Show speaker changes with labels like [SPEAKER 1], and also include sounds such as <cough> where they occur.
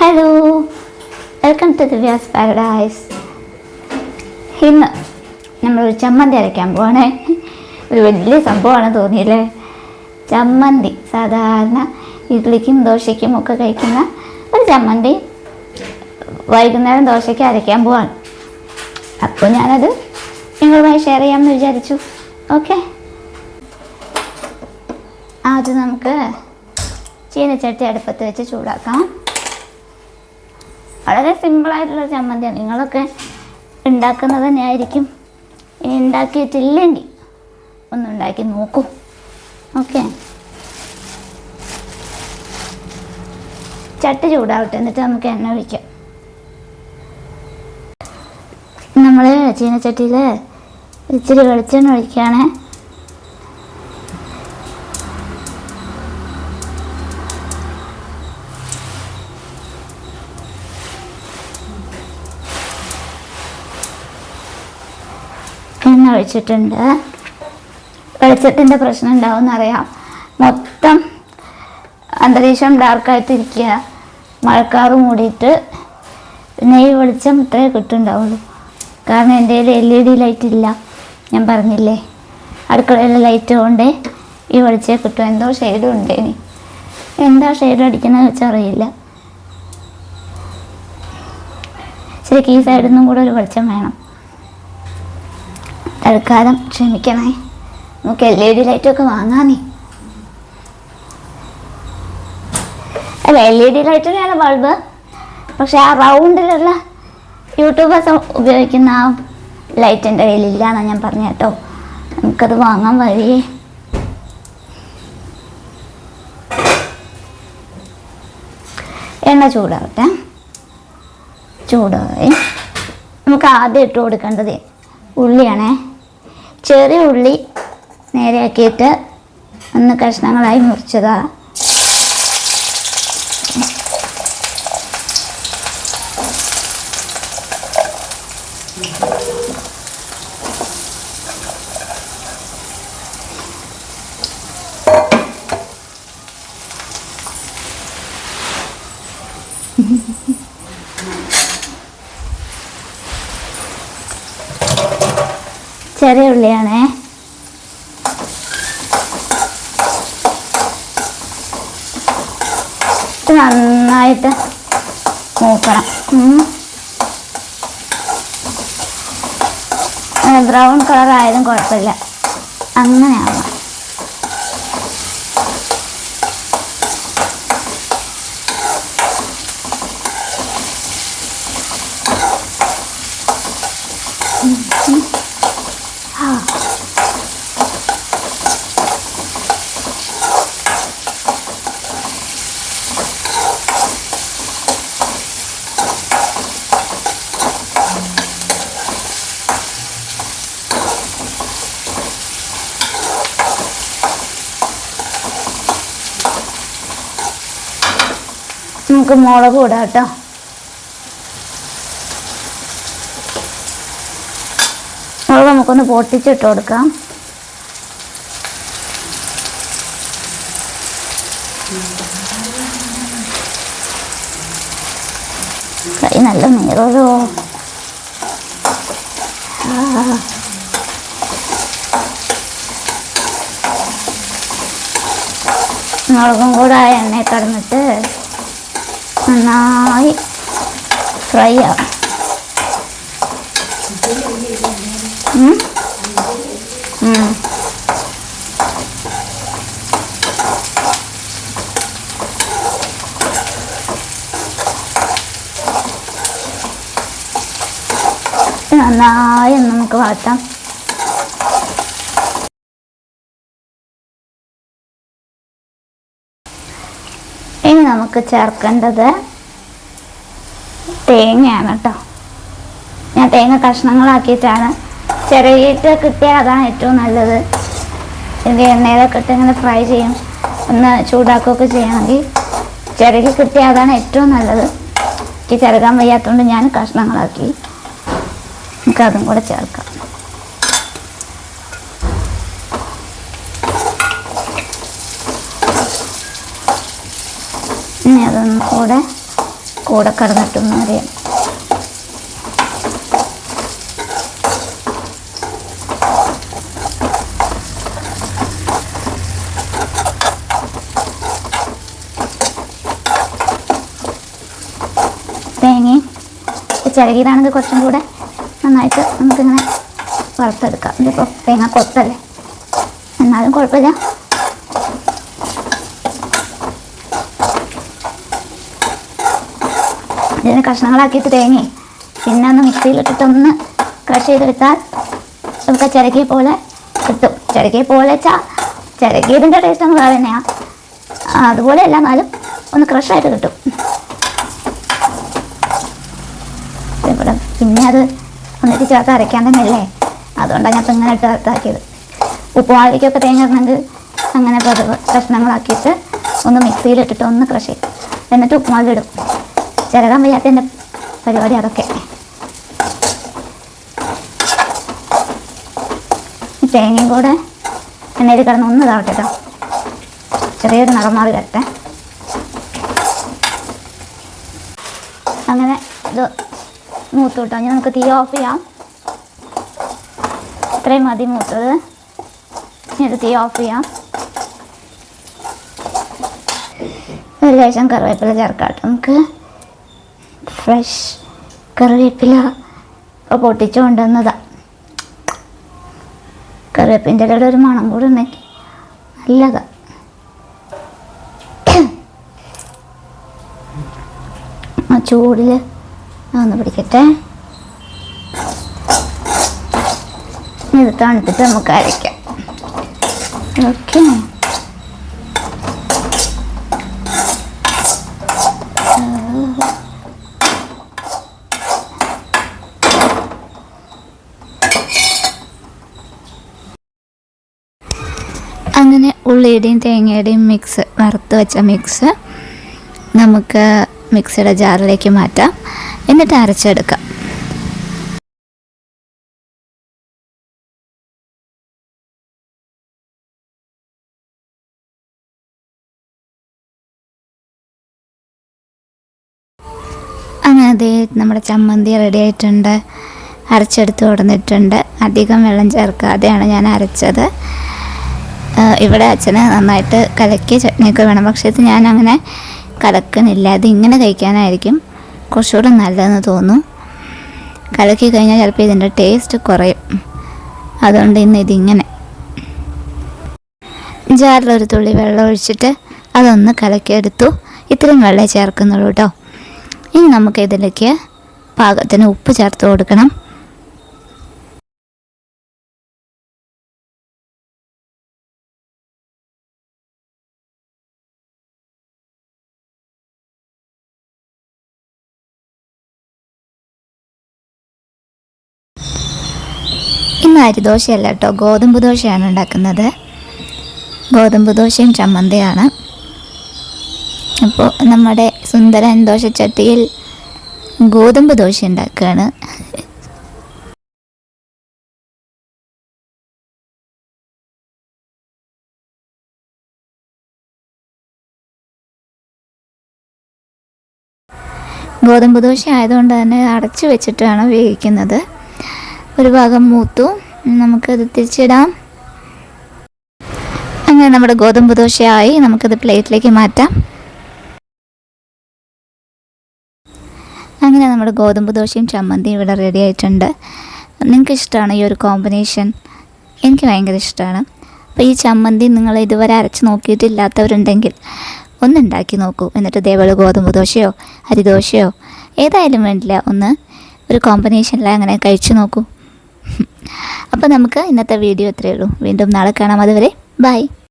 [SPEAKER 1] Hello welcome to Divya's paradise ഇന്ന് നമ്മളൊരു ചമ്മന്തി അരയ്ക്കാൻ പോവാണേ. ഒരു വലിയ സംഭവമാണ് തോന്നിയില്ലേ? ചമ്മന്തി സാധാരണ ഇഡ്ഡലിക്കും ദോശയ്ക്കും ഒക്കെ കഴിക്കുന്ന ഒരു ചമ്മന്തി. വൈകുന്നേരം ദോശയ്ക്ക് അരയ്ക്കാൻ പോവാണ്. അപ്പോൾ ഞാനത് നിങ്ങളുമായി ഷെയർ ചെയ്യാമെന്ന് വിചാരിച്ചു. ഓക്കെ ആദ്യം നമുക്ക് ചീനച്ചട്ടി അടുപ്പത്ത് വെച്ച് ചൂടാക്കാം. വളരെ സിമ്പിളായിട്ടുള്ള ചമ്മന്തിയാണ്. നിങ്ങളൊക്കെ ഉണ്ടാക്കുന്നത് തന്നെയായിരിക്കും. ഉണ്ടാക്കിയിട്ടില്ലെങ്കിൽ ഒന്ന് ഉണ്ടാക്കി നോക്കൂ. ഓക്കെ ചട്ടി ചൂടാവട്ടെ എന്നിട്ട് നമുക്ക് എണ്ണ ഒഴിക്കാം. നമ്മൾ ചീനച്ചട്ടിയിൽ ഇച്ചിരി വെളിച്ചെണ്ണ ഒഴിക്കുകയാണേ എണ്ണ ഒഴിച്ചിട്ടുണ്ട് വെളിച്ചത്തിന്റെ പ്രശ്നം ഉണ്ടാവുമെന്നറിയാം. മൊത്തം അന്തരീക്ഷം ഡാർക്കായിട്ടിരിക്കുക മഴക്കാറ് മൂടിയിട്ട് പിന്നെ ഈ വെളിച്ചം ഇത്രയേ കിട്ടുന്നുണ്ടാവുള്ളൂ. കാരണം എന്റെ കയ്യിൽ എൽ ഇ ഡി ലൈറ്റ് ഇല്ല. ഞാൻ പറഞ്ഞില്ലേ? അടുക്കളയിലെ ലൈറ്റ് കൊണ്ട് ഈ വെളിച്ചേ കിട്ടും. എന്തോ ഷെയ്ഡും ഉണ്ട് ഇനി. എന്താ ഷെയ്ഡ് അടിക്കുന്നത് വെച്ചറിയില്ല. ശരിക്കും ഈ സൈഡിൽ നിന്നും കൂടെ ഒരു വെളിച്ചം വേണം. തൽക്കാലം ക്ഷമിക്കണേ നമുക്ക് എൽ ഇ ഡി ലൈറ്റൊക്കെ വാങ്ങാനേ അല്ല എൽ ഇ ഡി ലൈറ്റ് തന്നെയാണ് ബൾബ് പക്ഷെ ആ റൗണ്ടിലുള്ള യൂട്യൂബേഴ്സ് ഉപയോഗിക്കുന്ന ആ ലൈറ്റ് എന്റെ കയ്യിലില്ല എന്നാണ് ഞാൻ പറഞ്ഞ കേട്ടോ. നമുക്കത് വാങ്ങാൻ വഴിയേ. എണ്ണ ചൂടാവട്ടെ. ചൂടായി. നമുക്ക് ആദ്യം ഇട്ട് കൊടുക്കേണ്ടത് ഉള്ളിയാണേ. ചെറിയ ഉള്ളി നേരെയാക്കിയിട്ട് ഒന്ന് കഷ്ണങ്ങളായി മുറിച്ചതാ ചെറിയ ഉള്ളിയാണേ ഇത് നന്നായിട്ട് മൂക്കണം. ബ്രൗൺ കളർ ആയാലും കുഴപ്പമില്ല. അങ്ങനെ നമുക്ക് മുളക് ഇടാം കേട്ടോ. മുളക് നമുക്കൊന്ന് പൊട്ടിച്ചിട്ട് കൊടുക്കാം. കൈ നല്ല നീറോ മുളകും കൂടെ ആ എണ്ണയിൽ കിടന്നിട്ട് നന്നായി ഫ്രൈ ആവും നന്നായി നമുക്ക് വാട്ടാം. നമുക്ക് ചേർക്കേണ്ടത് തേങ്ങയാണ് കേട്ടോ ഞാൻ തേങ്ങ കഷ്ണങ്ങളാക്കിയിട്ടാണ്. ചെറിയിട്ട് കിട്ടിയാൽ അതാണ് ഏറ്റവും നല്ലത്. ഇത് എണ്ണയിലൊക്കെ ഇട്ട് ഇങ്ങനെ ഫ്രൈ ചെയ്യും. ഒന്ന് ചൂടാക്കുകയൊക്കെ ചെയ്യണമെങ്കിൽ ചിരകി കിട്ടിയാൽ അതാണ് ഏറ്റവും നല്ലത്. എനിക്ക് ചിരകാൻ വയ്യാത്തതുകൊണ്ട് ഞാൻ കഷ്ണങ്ങളാക്കി. നമുക്കതും കൂടെ ചേർക്കാം. ഇനി അതൊന്നും കൂടെ കൂടെ കിടന്നിട്ടൊന്നും അറിയാം. തേങ്ങയും ചിരകിയതാണെങ്കിൽ കുറച്ചും കൂടെ നന്നായിട്ട് നമുക്കിങ്ങനെ വറുത്തെടുക്കാം. ഇതിപ്പോൾ തേങ്ങ കൊത്തല്ലേ? എന്നാലും കുഴപ്പമില്ല. ഇതിന് കഷ്ണങ്ങളാക്കിയിട്ട് തേങ്ങ. പിന്നെ ഒന്ന് മിക്സിയിലിട്ടിട്ടൊന്ന് ക്രഷ് ചെയ്തെടുത്താൽ നമുക്ക് ചിരകിയ പോലെ കിട്ടും. ചിരകിയ പോലെ വെച്ചാൽ ചിരകിയതിന്റെ ടേസ്റ്റ് ഒന്ന് വേറെ തന്നെയാണ് അതുപോലെ അല്ല എന്നാലും ഒന്ന് ക്രഷായിട്ട് കിട്ടും. ഇവിടെ പിന്നെ അത് ഒന്നിട്ട് ചേർത്ത് അരയ്ക്കാൻ തന്നെയല്ലേ അതുകൊണ്ടാണ് ഞാൻ ഇങ്ങനെ ഇട്ട് ഇതാക്കിയത്. ഉപ്പുമാവിലേക്കൊക്കെ തേങ്ങ ഇടണമെങ്കിൽ അങ്ങനെ പതിവ് കഷ്ണങ്ങളാക്കിയിട്ട് ഒന്ന് മിക്സിയിലിട്ടിട്ട് ഒന്ന് ക്രഷ് ചെയ്യും. എന്നിട്ട് ഉപ്പുമാവിലിടും. ചിരകാൻ വയ്യാത്തതിന്റെ പരിപാടി അതൊക്കെ. തേങ്ങയും കൂടെ എണ്ണയിൽ കിടന്ന് ഒന്ന് ഇതാവട്ടെ കേട്ടോ ചെറിയൊരു നിറം മാറി വരട്ടെ. അങ്ങനെ ഇത് മൂത്ത് കിട്ടാം ഇനി നമുക്ക് തീ ഓഫ് ചെയ്യാം. ഇത്രയും മതി മൂത്തത്. ഇനി ഇത് തീ ഓഫ് ചെയ്യാം. ഒരു ലേശം കറിവേപ്പില ചേർക്കാം നമുക്ക്. ഫ്രഷ് കറിവേപ്പില പൊട്ടിച്ചു കൊണ്ടുവന്നതാ കറിവേപ്പിന്റെ ഇലയുടെ ഒരു മണം കൂടി ഉണ്ടെങ്കിൽ നല്ലതാ. ആ ചൂടിൽ ഒന്ന് പിടിക്കട്ടെ. ഇത് തണുത്തിട്ട് നമുക്ക് അരയ്ക്കാം. ഓക്കെ. അങ്ങനെ ഉള്ളിയുടെയും തേങ്ങയുടെയും മിക്സ് വറുത്ത് വെച്ച മിക്സ് നമുക്ക് മിക്സിയുടെ ജാറിലേക്ക് മാറ്റാം. എന്നിട്ട് അരച്ചെടുക്കാം. അങ്ങനെ നമ്മുടെ ചമ്മന്തി റെഡി ആയിട്ടുണ്ട്. അരച്ചെടുത്ത് കൊടുത്തിട്ടുണ്ട്. അധികം വെള്ളം ചേർക്കാതെയാണ് ഞാൻ അരച്ചത്. ഇവിടെ അച്ഛന് നന്നായിട്ട് കലക്കിയ ചട്നിയൊക്കെ വേണം. പക്ഷേ ഇത് ഞാൻ അങ്ങനെ കലക്കണില്ല അത് ഇങ്ങനെ കഴിക്കാനായിരിക്കും കുറച്ചുകൂടെ നല്ലതെന്ന് തോന്നുന്നു കലക്കി കഴിഞ്ഞാൽ ചിലപ്പോൾ ഇതിന്റെ ടേസ്റ്റ് കുറയും. അതുകൊണ്ട് ഇന്ന് ഇതിങ്ങനെ. ജാറിലൊരു തുള്ളി വെള്ളം ഒഴിച്ചിട്ട് അതൊന്ന് കലക്കിയെടുത്തു. ഇത്രയും വെള്ളം ചേർക്കുന്നുള്ളൂ കേട്ടോ ഇനി നമുക്ക് ഇതിലേക്ക് പാകത്തിന് ഉപ്പ് ചേർത്ത് കൊടുക്കണം. അരിദോശയല്ല കേട്ടോ ഗോതമ്പ് ദോശയാണ് ഉണ്ടാക്കുന്നത്. ഗോതമ്പ് ദോശയും ചമ്മന്തിയാണ്. അപ്പോൾ നമ്മുടെ സുന്ദരൻ ദോശച്ചട്ടിയിൽ ഗോതമ്പ് ദോശ ഉണ്ടാക്കുകയാണ്. ഗോതമ്പ് ദോശ ആയതുകൊണ്ട് തന്നെ അടച്ചു വെച്ചിട്ടാണ് വേവിക്കുന്നത്. ഒരു ഭാഗം മൂത്തു നമുക്കത് തിരിച്ചിടാം. അങ്ങനെ നമ്മുടെ ഗോതമ്പ് ദോശയായി നമുക്കത് പ്ലേറ്റിലേക്ക് മാറ്റാം. അങ്ങനെ നമ്മുടെ ഗോതമ്പ് ദോശയും ചമ്മന്തിയും ഇവിടെ റെഡി ആയിട്ടുണ്ട്. നിങ്ങൾക്ക് ഇഷ്ടമാണ് ഈ ഒരു കോമ്പിനേഷൻ എനിക്ക് ഭയങ്കര ഇഷ്ടമാണ്. അപ്പോൾ ഈ ചമ്മന്തി നിങ്ങൾ ഇതുവരെ അരച്ച് നോക്കിയിട്ടില്ലാത്തവരുണ്ടെങ്കിൽ ഒന്നുണ്ടാക്കി നോക്കൂ. എന്നിട്ട് ഇതേപോലെ ഗോതമ്പ് ദോശയോ അരിദോശയോ ഏതായാലും വേണ്ടില്ല. ഒന്ന് ഒരു കോമ്പിനേഷനിൽ അങ്ങനെ കഴിച്ചു നോക്കൂ. <laughs> അപ്പോൾ നമുക്ക് ഇന്നത്തെ വീഡിയോ ഇത്രയേ ഉള്ളൂ. വീണ്ടും നാളെ കാണാം. അതുവരെ ബൈ